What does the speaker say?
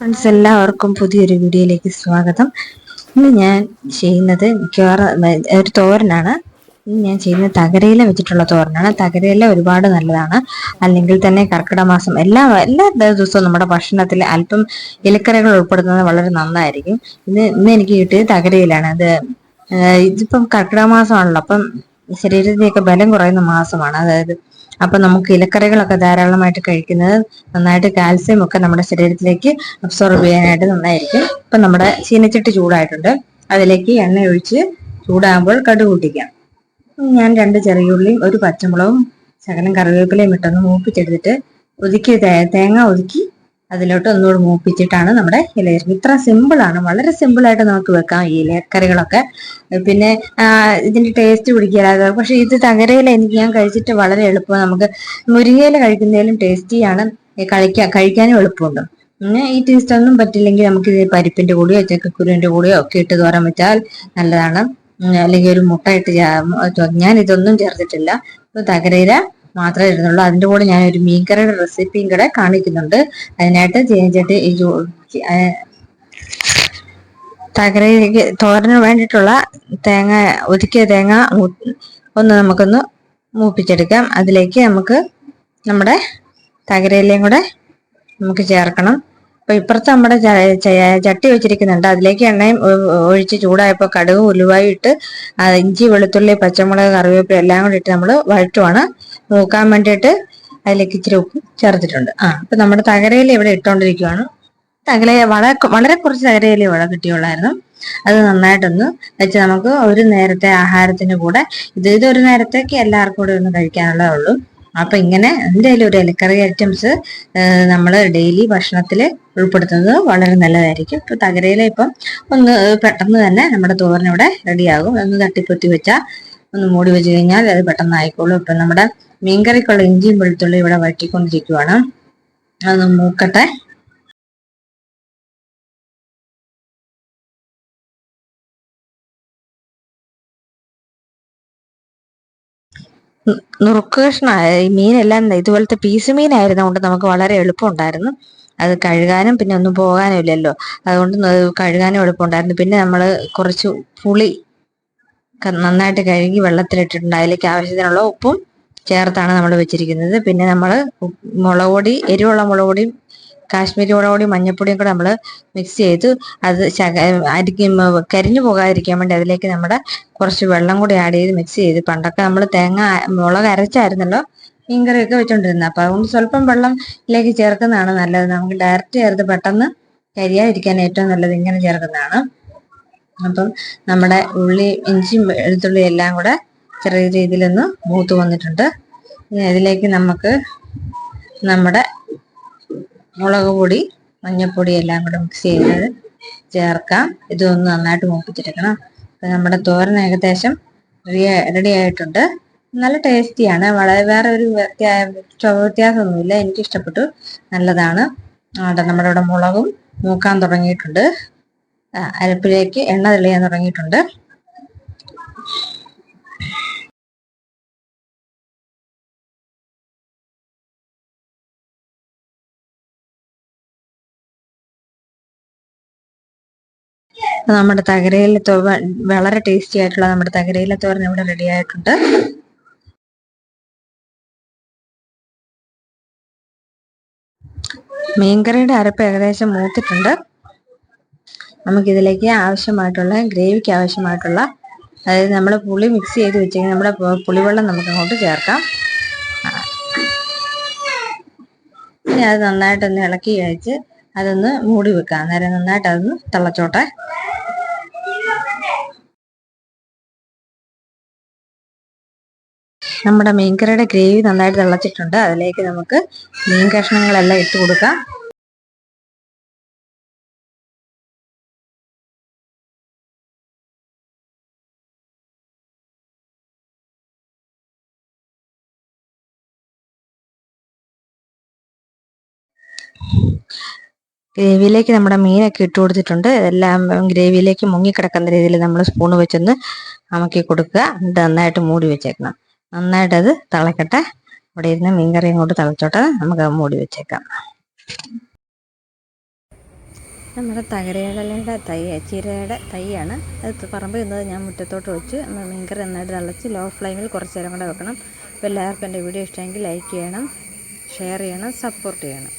Friends എല്ലാവർക്കും പുതിയൊരു വീഡിയോയിലേക്ക് സ്വാഗതം. ഇന്ന് ഞാൻ ചെയ്യുന്നത് മിക്കവാറും ഒരു തോരനാണ്. ഇന്ന് ഞാൻ ചെയ്യുന്നത് തകരയില വെച്ചിട്ടുള്ള തോരനാണ്. തകരയില ഒരുപാട് നല്ലതാണ്. അല്ലെങ്കിൽ തന്നെ കർക്കിടക മാസം എല്ലാ എല്ലാ ദിവസവും നമ്മുടെ ഭക്ഷണത്തിൽ അല്പം ഇലക്കറികൾ ഉൾപ്പെടുത്തുന്നത് വളരെ നന്നായിരിക്കും. ഇന്ന് ഇന്ന് എനിക്ക് കിട്ടിയത് തകരയിലാണ്. അത് ഇതിപ്പം കർക്കിടക മാസമാണല്ലോ. അപ്പം ശരീരത്തിലേക്ക് ബലം കുറയുന്ന മാസമാണ്. അതായത് അപ്പൊ നമുക്ക് ഇലക്കറികളൊക്കെ ധാരാളമായിട്ട് കഴിക്കുന്നത് നന്നായിട്ട് കാൽസ്യം ഒക്കെ നമ്മുടെ ശരീരത്തിലേക്ക് അബ്സോർബ് ചെയ്യാനായിട്ട് നന്നായിരിക്കും. ഇപ്പൊ നമ്മുടെ ചീനച്ചട്ടി ചൂടായിട്ടുണ്ട്. അതിലേക്ക് എണ്ണ ഒഴിച്ച് ചൂടാകുമ്പോൾ കടുക് കൂട്ടിക്കാം. ഞാൻ രണ്ട് ചെറിയുള്ളിയും ഒരു പച്ചമുളകും ശകലം കറിവേപ്പിലയും ഇട്ടൊന്ന് മൂപ്പിച്ചെടുത്തിട്ട് ഒതുക്കി തേങ്ങ ഒതുക്കി അതിലോട്ട് ഒന്നുകൂടി മൂപ്പിച്ചിട്ടാണ് നമ്മുടെ ഇലയറി ഇത്ര സിമ്പിൾ ആണ്. വളരെ സിമ്പിൾ ആയിട്ട് നമുക്ക് വെക്കാം ഈ ഇലക്കറികളൊക്കെ പിന്നെ ഇതിന്റെ ടേസ്റ്റ് പിടിക്കാതെ പക്ഷെ ഇത് തകരയില എനിക്ക് ഞാൻ കഴിച്ചിട്ട് വളരെ എളുപ്പം. നമുക്ക് മുരിങ്ങയില കഴിക്കുന്നതിലും ടേസ്റ്റിയാണ് കഴിക്കാൻ കഴിക്കാനും എളുപ്പമുണ്ട്. പിന്നെ ഈ ടേസ്റ്റ് ഒന്നും പറ്റില്ലെങ്കിൽ നമുക്ക് ഇത് പരിപ്പിന്റെ കൂടെയോ ചക്കക്കുരുവിന്റെ കൂടെയോ ഒക്കെ ഇട്ട് തോരാൻ വെച്ചാൽ നല്ലതാണ്. അല്ലെങ്കിൽ ഒരു മുട്ട ഇട്ട് ഞാൻ ഇതൊന്നും ചേർത്തിട്ടില്ല. തകരയില മാത്രമേ ഇരുന്നുള്ളൂ അതിന്റെ കൂടെ ഞാൻ ഒരു മീൻകറിയുടെ റെസിപ്പിയും കൂടെ കാണിക്കുന്നുണ്ട്. അതിനായിട്ട് ചേഞ്ചിട്ട് ഈ തകരയിലേക്ക് തോരന് വേണ്ടിയിട്ടുള്ള തേങ്ങ ഒതുക്കിയ തേങ്ങ ഒന്ന് നമുക്കൊന്ന് മൂപ്പിച്ചെടുക്കാം. അതിലേക്ക് നമുക്ക് നമ്മുടെ തകരയിലേയും കൂടെ നമുക്ക് ചേർക്കണം. അപ്പൊ ഇപ്പുറത്ത് നമ്മുടെ ചട്ടി വെച്ചിരിക്കുന്നുണ്ട്. അതിലേക്ക് എണ്ണയും ഒഴിച്ച് ചൂടായപ്പോൾ കടുക് ഉലുവായി ഇട്ട് ഇഞ്ചി വെളുത്തുള്ളി പച്ചമുളക് കറിവേപ്പില എല്ലാം കൂടി ഇട്ട് നമ്മൾ വഴറ്റുവാണ്. മൂക്കാൻ വേണ്ടിയിട്ട് അതിലേക്ക് ഇച്ചിരി ഉപ്പ് ചേർത്തിട്ടുണ്ട്. ആ അപ്പൊ നമ്മുടെ തകരയിൽ ഇവിടെ ഇട്ടുകൊണ്ടിരിക്കുവാണ് തകല വളരെ വളരെ കുറച്ച് തകരയിൽ ഇവിടെ കിട്ടിയുള്ളായിരുന്നു. അത് നന്നായിട്ടൊന്ന് വെച്ച് നമുക്ക് ഒരു നേരത്തെ ആഹാരത്തിന് കൂടെ ഇത് ഇതൊരു നേരത്തേക്ക് എല്ലാവർക്കും കൂടെ ഒന്ന് കഴിക്കാനുള്ളതേ ഉള്ളൂ. അപ്പൊ ഇങ്ങനെ എന്തായാലും ഒരു ഇലക്കറി ഐറ്റംസ് നമ്മൾ ഡെയിലി ഭക്ഷണത്തിൽ ഉൾപ്പെടുത്തുന്നത് വളരെ നല്ലതായിരിക്കും. ഇപ്പൊ തകരയില ഇപ്പം ഒന്ന് പെട്ടെന്ന് തന്നെ നമ്മുടെ തോരനിവിടെ റെഡിയാകും. ഒന്ന് തട്ടിപ്പൊത്തി വെച്ചാൽ ഒന്ന് മൂടി വെച്ച് കഴിഞ്ഞാൽ അത് പെട്ടെന്ന് ആയിക്കോളും ഇപ്പൊ നമ്മുടെ മീൻകറിക്കുള്ള ഇഞ്ചിയും വെളുത്തുള്ളി ഇവിടെ വഴറ്റിക്കൊണ്ടിരിക്കുവാണ്. അതൊന്ന് മൂക്കട്ടെ. നുറുക്ക് കഷ്ണമായ ഈ മീനെല്ലാം ഇതുപോലത്തെ പീസ് മീനായിരുന്നതുകൊണ്ട് നമുക്ക് വളരെ എളുപ്പമുണ്ടായിരുന്നു. അത് കഴുകാനും പിന്നെ ഒന്നും പോകാനും ഇല്ലല്ലോ. അതുകൊണ്ട് കഴുകാനും എളുപ്പമുണ്ടായിരുന്നു. പിന്നെ നമ്മൾ കുറച്ച് പുളി നന്നായിട്ട് കഴുകി വെള്ളത്തിലിട്ടിട്ടുണ്ട്. അതിലേക്ക് ആവശ്യത്തിനുള്ള ഉപ്പും ചേർത്താണ് നമ്മൾ വെച്ചിരിക്കുന്നത്. പിന്നെ നമ്മൾ മുളക് പൊടി എരിവുള്ള മുളക് പൊടിയും കാശ്മീരി മുളക് പൊടി മഞ്ഞപ്പൊടിയും കൂടെ നമ്മൾ മിക്സ് ചെയ്ത്. അത് അരിക്കും കരിഞ്ഞു പോകാതിരിക്കാൻ വേണ്ടി അതിലേക്ക് നമ്മുടെ കുറച്ച് വെള്ളം കൂടി ആഡ് ചെയ്ത് മിക്സ് ചെയ്ത്. പണ്ടൊക്കെ നമ്മൾ തേങ്ങ മുളക് അരച്ചായിരുന്നല്ലോ മീൻകറിയൊക്കെ വെച്ചോണ്ടിരുന്നത്. അപ്പൊ അതുകൊണ്ട് സ്വല്പം വെള്ളം ഇതിലേക്ക് ചേർക്കുന്നതാണ് നല്ലത്. നമുക്ക് ഡയറക്റ്റ് ചേർത്ത് പെട്ടെന്ന് കരിയാതിരിക്കാൻ ഏറ്റവും നല്ലത് ഇങ്ങനെ ചേർക്കുന്നതാണ്. അപ്പം നമ്മുടെ ഉള്ളി ഇഞ്ചിയും വെളുത്തുള്ളി എല്ലാം കൂടെ ചെറിയ രീതിയിലൊന്ന് മൂത്ത് വന്നിട്ടുണ്ട്. ഇനി അതിലേക്ക് നമുക്ക് നമ്മുടെ മുളക് പൊടി മഞ്ഞൾപ്പൊടി എല്ലാം കൂടെ മിക്സ് ചെയ്തത് ചേർക്കാം. ഇതൊന്ന് നന്നായിട്ട് മൂപ്പിച്ചെടുക്കണം. അപ്പം നമ്മുടെ തോരൻ ഏകദേശം റെഡി ആയിട്ടുണ്ട്. നല്ല ടേസ്റ്റിയാണ്. വളരെ വേറെ ഒരു വ്യത്യാസമൊന്നുമില്ല. എനിക്ക് ഇഷ്ടപ്പെട്ടു നല്ലതാണ് നമ്മുടെ ഇവിടെ മുളകും മൂക്കാൻ തുടങ്ങിയിട്ടുണ്ട്. അരപ്പിലേക്ക് എണ്ണ തെളിയാൻ തുടങ്ങിയിട്ടുണ്ട്. നമ്മുടെ തകരയിലെ വളരെ ടേസ്റ്റി ആയിട്ടുള്ള നമ്മുടെ തകരയിലെ തോരൻ ഇവിടെ റെഡി ആയിട്ടുണ്ട്. മീൻകറിയുടെ അരപ്പ് ഏകദേശം മൂത്തിട്ടുണ്ട്. നമുക്കിതിലേക്ക് ആവശ്യമായിട്ടുള്ള ഗ്രേവിക്ക് ആവശ്യമായിട്ടുള്ള അതായത് നമ്മൾ പുളി മിക്സ് ചെയ്ത് വെച്ചെങ്കിൽ നമ്മുടെ പുളിവെള്ളം നമുക്ക് അങ്ങോട്ട് ചേർക്കാം ഇനി അത് നന്നായിട്ടൊന്ന് ഇളക്കി കഴിച്ച് അതൊന്ന് മൂടി വെക്കാം. അന്നേരം നന്നായിട്ട് അതൊന്ന് തിളച്ചോട്ടെ. നമ്മുടെ മീൻകറിയുടെ ഗ്രേവി നന്നായിട്ട് തിളച്ചിട്ടുണ്ട്. അതിലേക്ക് നമുക്ക് മീൻ കഷ്ണങ്ങളെല്ലാം ഇട്ട് കൊടുക്കാം. ഗ്രേവിയിലേക്ക് നമ്മുടെ മീനൊക്കെ ഇട്ട് കൊടുത്തിട്ടുണ്ട്. എല്ലാം ഗ്രേവിയിലേക്ക് മുങ്ങിക്കിടക്കുന്ന രീതിയിൽ നമ്മൾ സ്പൂൺ വെച്ചൊന്ന് അമക്കി കൊടുക്കുക. എന്നിട്ട് നന്നായിട്ട് മൂടി വെച്ചേക്കണം. നന്നായിട്ട് അത് തിളക്കട്ടെ. അവിടെ ഇരുന്ന് മീൻകറി അങ്ങോട്ട് തിളച്ചോട്ടെ. നമുക്ക് മൂടി വെച്ചേക്കാം. നമ്മുടെ തകരയിലയുടെ തൈ ചീരയുടെ തൈയാണ്. അത് പറമ്പ് നിന്നത് ഞാൻ മുറ്റത്തോട്ട് വെച്ച് മീൻകറി നന്നായിട്ട് തിളച്ച് ലോ ഫ്ലെയിമിൽ കുറച്ച് നേരം കൂടെ വെക്കണം. അപ്പോൾ എല്ലാവർക്കും എന്റെ വീഡിയോ ഇഷ്ടമെങ്കിൽ ലൈക്ക് ചെയ്യണം ഷെയർ ചെയ്യണം സപ്പോർട്ട് ചെയ്യണം.